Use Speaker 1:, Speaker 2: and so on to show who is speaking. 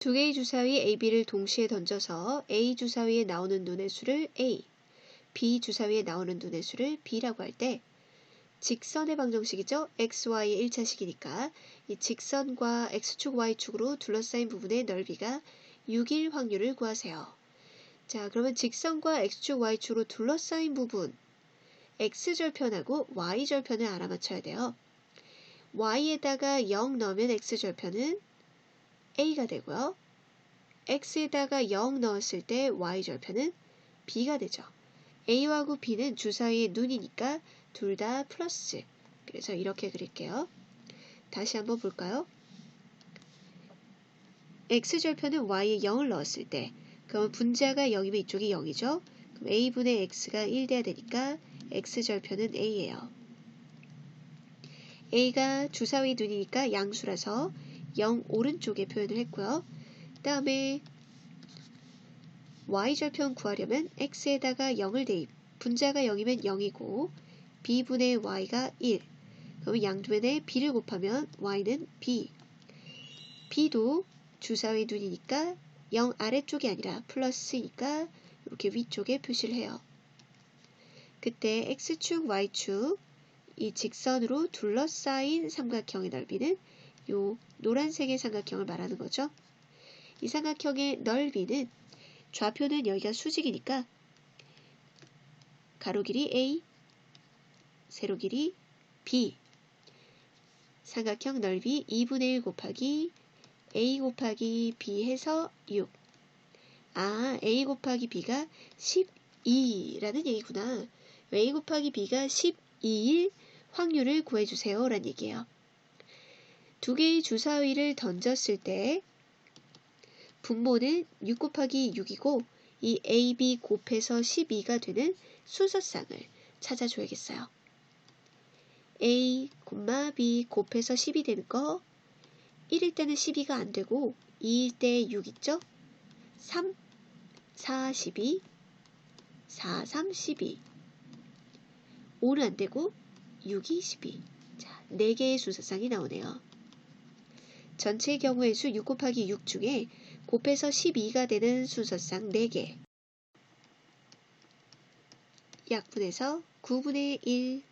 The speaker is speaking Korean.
Speaker 1: 두 개의 주사위 A, B를 동시에 던져서 A 주사위에 나오는 눈의 수를 A, B 주사위에 나오는 눈의 수를 B라고 할 때 직선의 방정식이죠. XY의 1차식이니까 이 직선과 X축, Y축으로 둘러싸인 부분의 넓이가 6일 확률을 구하세요. 자, 그러면 직선과 X축, Y축으로 둘러싸인 부분 X절편하고 Y절편을 알아맞혀야 돼요. Y에다가 0 넣으면 X절편은 A가 되고요. X에다가 0 넣었을 때 Y절편은 B가 되죠. A하고 B는 주사위의 눈이니까 둘 다 플러스. 그래서 이렇게 그릴게요. 다시 한번 볼까요? X절편은 Y에 0을 넣었을 때 그럼 분자가 0이면 이쪽이 0이죠. 그럼 A분의 X가 1 돼야 되니까 X절편은 A예요. A가 주사위 눈이니까 양수라서 0 오른쪽에 표현을 했고요. 다음에 y절편 구하려면 x에다가 0을 대입. 분자가 0이면 0이고 b분의 y가 1. 그러면 양변에 b를 곱하면 y는 b. b도 주사위 눈이니까 0 아래쪽이 아니라 플러스니까 이렇게 위쪽에 표시를 해요. 그때 x축, y축 이 직선으로 둘러싸인 삼각형의 넓이는 요 노란색의 삼각형을 말하는 거죠. 이 삼각형의 넓이는 좌표는 여기가 수직이니까 가로 길이 A, 세로 길이 B 삼각형 넓이 2분의 1 곱하기 A 곱하기 B 해서 6 아, A 곱하기 B가 12라는 얘기구나. A 곱하기 B가 12일 확률을 구해주세요. 라는 얘기예요. 두 개의 주사위를 던졌을 때 분모는 6 곱하기 6이고 이 AB 곱해서 12가 되는 순서쌍을 찾아줘야겠어요. A, B 곱해서 10이 되는 거 1일 때는 12가 안 되고 2일 때 6 있죠? 3, 4, 12, 4, 3, 12 5는 안 되고 6이 12 자, 4개의 순서쌍이 나오네요. 전체의 경우의 수 6 곱하기 6 중에 곱해서 12가 되는 순서쌍 4개. 약분해서 9분의 1